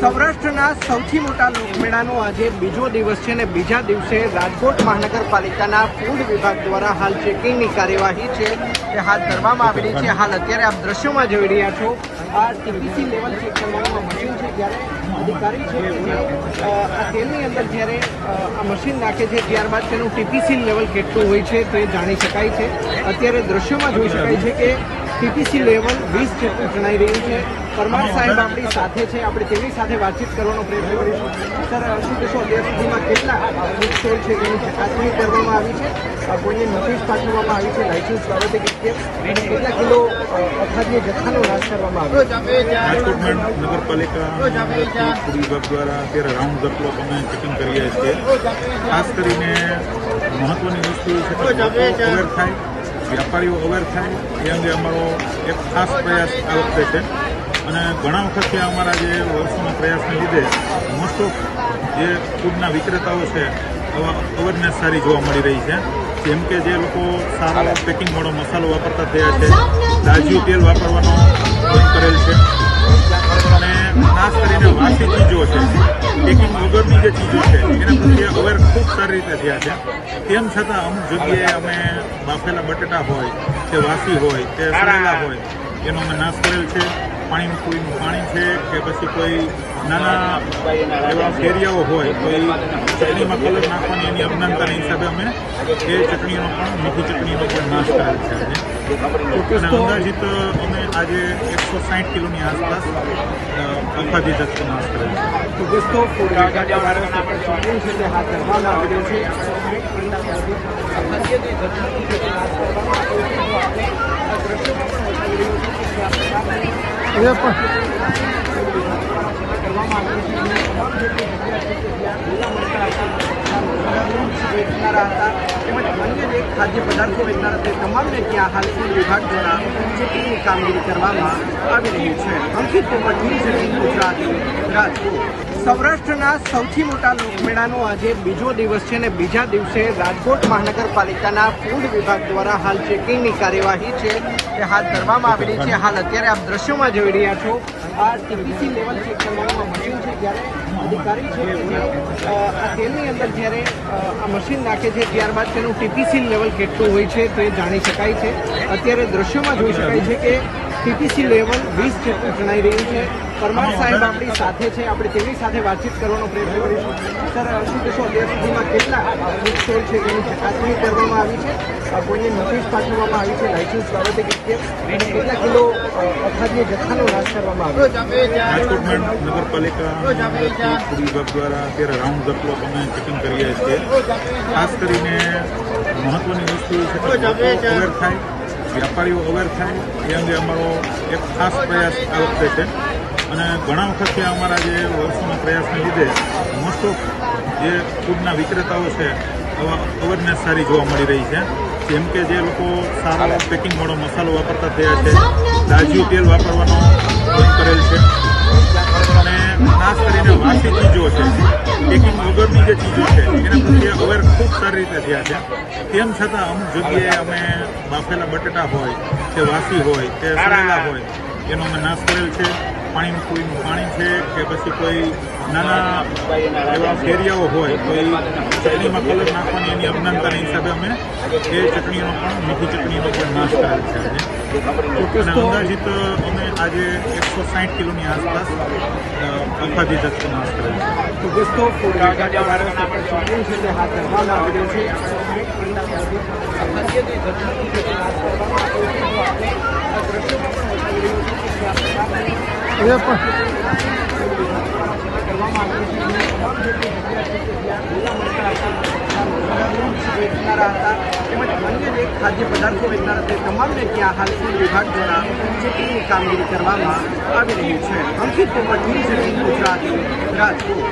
સૌરાષ્ટ્રના સૌથી મોટા લોકમેળાનો આજે બીજો દિવસ છે ને બીજા દિવસે રાજકોટ મહાનગરપાલિકાના ફૂડ વિભાગ દ્વારા હાલ ચેકિંગની કાર્યવાહી છે તે હાથ ધરવામાં આવેલી છે. હાલ અત્યારે આપ દ્રશ્યોમાં જોઈ રહ્યા છો, આ ટીપીસી લેવલ ચેક કરવાનું મશીન છે, જ્યારે અધિકારી છે આ તેલની અંદર જ્યારે આ મશીન નાખે છે, ત્યારબાદ તેનું ટીપીસી લેવલ કેટલું હોય છે તે જાણી શકાય છે. અત્યારે દ્રશ્યોમાં જોઈ શકાય છે કે ટીપીસી લેવલ વીસ જેટલું જણાઈ રહ્યું છે. પરમાર સાહેબ આપણી સાથે છે આપણે તેમની સાથે વાતચીત કરવાનો પ્રયત્ન કરીશું. સર શું કહેશો અત્યાર સુધીમાં કેટલા નિક્ષેપ છે તેની ચકાસણી કરવામાં આવી છે? કોઈને નોટિસ પાઠવવામાં આવી છે લાઇસન્સ બાબતે કેટલા કિલો અખાદ્ય જથ્થાનો નાશ કરવામાં આવ્યો રાજકોટ નગરપાલિકા વિભાગ દ્વારા અત્યારે રાઉન્ડ ધ ક્લોક અમે ચેકિંગ કરીએ છીએ. ખાસ કરીને મહત્વની વસ્તુ એ છે કે અવેર થાય વ્યાપારીઓ અવેર થાય એ અંગે અમારો એક ખાસ પ્રયાસ આ વખતે છે. અને ઘણા વખતથી અમારા જે વર્ષોના પ્રયાસને લીધે મોસ્ટ ઓફ જે ફૂડના વિક્રેતાઓ છે અવેરનેસ સારી જોવા મળી રહી છે. જેમ કે જે લોકો સારો પેકિંગ વાળો મસાલો વાપરતા થયા છે દાજ્યું તેલ વાપરવાનો બંધ કરેલ છે. અને ખાસ કરીને વાસી ચીજો છે પેકિંગ વગરની જે ચીજો છે એના પ્રત્યે અવેર ખૂબ સારી રીતે થયા છે. તેમ છતાં અમુક જગ્યાએ અમે બાફેલા બટેટા હોય કે વાસી હોય કે સરેલા હોય એનો અમે નાશ કરેલ છે. પાણીનું કોઈ પાણી છે કે પછી કોઈ નાના એવા ફેરિયાઓ હોય, તો એ ચટણીમાં કલર નાખવાની એની અજ્ઞાનતાના હિસાબે અમે એ ચટણીનો પણ મીઠી ચટણીનો પણ નાશ કરેલ છે આજે. અંદાજિત અમે આજે એકસો સાઠ કિલોની આસપાસ અખાધી જથ્થો નાશ કરેલ છે. છે. Epa. પદાર્થો વેચનારા તમામને ત્યાં હાલ વિભાગ દ્વારા ચેકિંગની કામગીરી કરવામાં આવી રહી છે. અંકિત કુમાર ન્યૂઝ ગુજરાત રાજકોટ. સૌરાષ્ટ્રના સૌથી મોટા લોકમેળાનો આજે બીજો દિવસ છે ને બીજા દિવસે રાજકોટ મહાનગરપાલિકાના ફૂડ વિભાગ દ્વારા હાલ ચેકિંગની કાર્યવાહી છે તે હાથ ધરવામાં આવી રહી છે. હાલ અત્યારે આપ દ્રશ્યોમાં જોઈ રહ્યા છો, આ ટીપીસી લેવલ ચેક કરવામાં મશીન છે, જ્યારે અધિકારી છે તેલની અંદર જ્યારે આ મશીન નાખે છે, ત્યારબાદ તેનું ટીપીસી લેવલ કેટલું હોય છે તે જાણી શકાય છે. અત્યારે દ્રશ્યોમાં જોઈ શકાય છે કે ટીપીસી લેવલ વીસ જેટલું જણાઈ રહ્યું છે. પરમાર સાહેબ આપણી સાથે છે. આપણે તેમની સાથે વાતચીત કરવાનો પ્રયત્ન કરીશું. સર શું અત્યાર સુધીમાં કેટલા નિક્ષેપ છે? તેની ચકાસણી કરવામાં આવી છે. કોઈને નોટિસ પાઠવવામાં આવી છે લાઇસન્સ બાબતે કેટલા કિલો અખાદ્ય જથ્થાનો નાશ કરવામાં આવ્યો? રાજકોટ નગરપાલિકા વિભાગ દ્વારા અત્યારે રાઉન્ડ ધ અમે ચેકિંગ કરીએ છીએ. ખાસ કરીને મહત્વની વસ્તુ છે અવેર થાય, વ્યાપારીઓ અવેર થાય, એ અંગે અમારો એક ખાસ પ્રયાસ આ વખતે છે. અને ઘણા વખતથી અમારા જે વર્ષોના પ્રયાસને લીધે મોસ્ટ ઓફ જે ફૂડના વિક્રેતાઓ છે અવેરનેસ સારી જોવા મળી રહી છે. જેમ કે જે લોકો સારો પેકિંગ વાળો મસાલો વાપરતા થયા છે દાજ્યું તેલ વાપરવાનો કરેલ છે. અને ખાસ કરીને વાસી ચીજો છે પેકિંગ વગરની જે ચીજો છે, એના પ્રત્યે અવેર ખૂબ સારી રીતે થયા છે. તેમ છતાં અમુક જગ્યાએ અમે બાફેલા બટેટા હોય, કે વાસી હોય, કે સરેલા હોય, એનો અમે નાશ કરેલ છે. પાણીનું કોઈ પાણી છે કે પછી કોઈ નાના એવા ફેરિયાઓ હોય, તો એ ચટણીમાં કલર નાખવાની એની અજ્ઞાનતાના હિસાબે અમે એ ચટણીનો પણ મીઠી ચટણીનો પણ નાશ કરેલ છે અને અંદાજિત અમે આજે એકસો સાઠ કિલોની આસપાસ અખાધી જથ્થો નાશ કરેલ છે. તો દોસ્તો છે. તેમજ અન્ય જે ખાદ્ય પદાર્થો વેચનારા તે તમામને ત્યાં હાલ વિભાગ દ્વારા ચેકિંગની કામગીરી કરવામાં આવી રહી છે. અંકિત કુમાર ન્યૂઝ ગુજરાત, રાજકોટ.